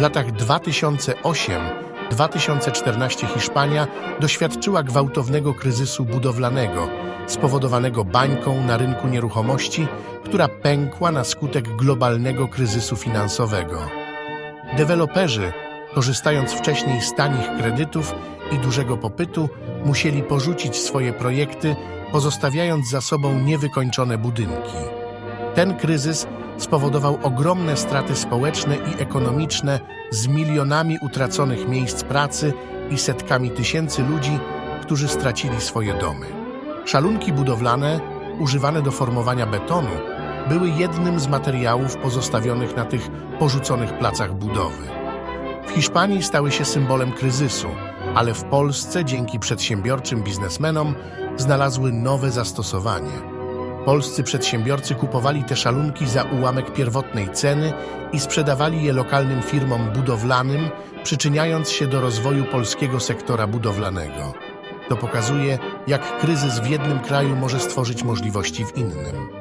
W latach 2008-2014 Hiszpania doświadczyła gwałtownego kryzysu budowlanego spowodowanego bańką na rynku nieruchomości, która pękła na skutek globalnego kryzysu finansowego. Deweloperzy, korzystając wcześniej z tanich kredytów i dużego popytu, musieli porzucić swoje projekty, pozostawiając za sobą niewykończone budynki. Ten kryzys spowodował ogromne straty społeczne i ekonomiczne z milionami utraconych miejsc pracy i setkami tysięcy ludzi, którzy stracili swoje domy. Szalunki budowlane, używane do formowania betonu, były jednym z materiałów pozostawionych na tych porzuconych placach budowy. W Hiszpanii stały się symbolem kryzysu, ale w Polsce dzięki przedsiębiorczym biznesmenom znalazły nowe zastosowanie. Polscy przedsiębiorcy kupowali te szalunki za ułamek pierwotnej ceny i sprzedawali je lokalnym firmom budowlanym, przyczyniając się do rozwoju polskiego sektora budowlanego. To pokazuje, jak kryzys w jednym kraju może stworzyć możliwości w innym.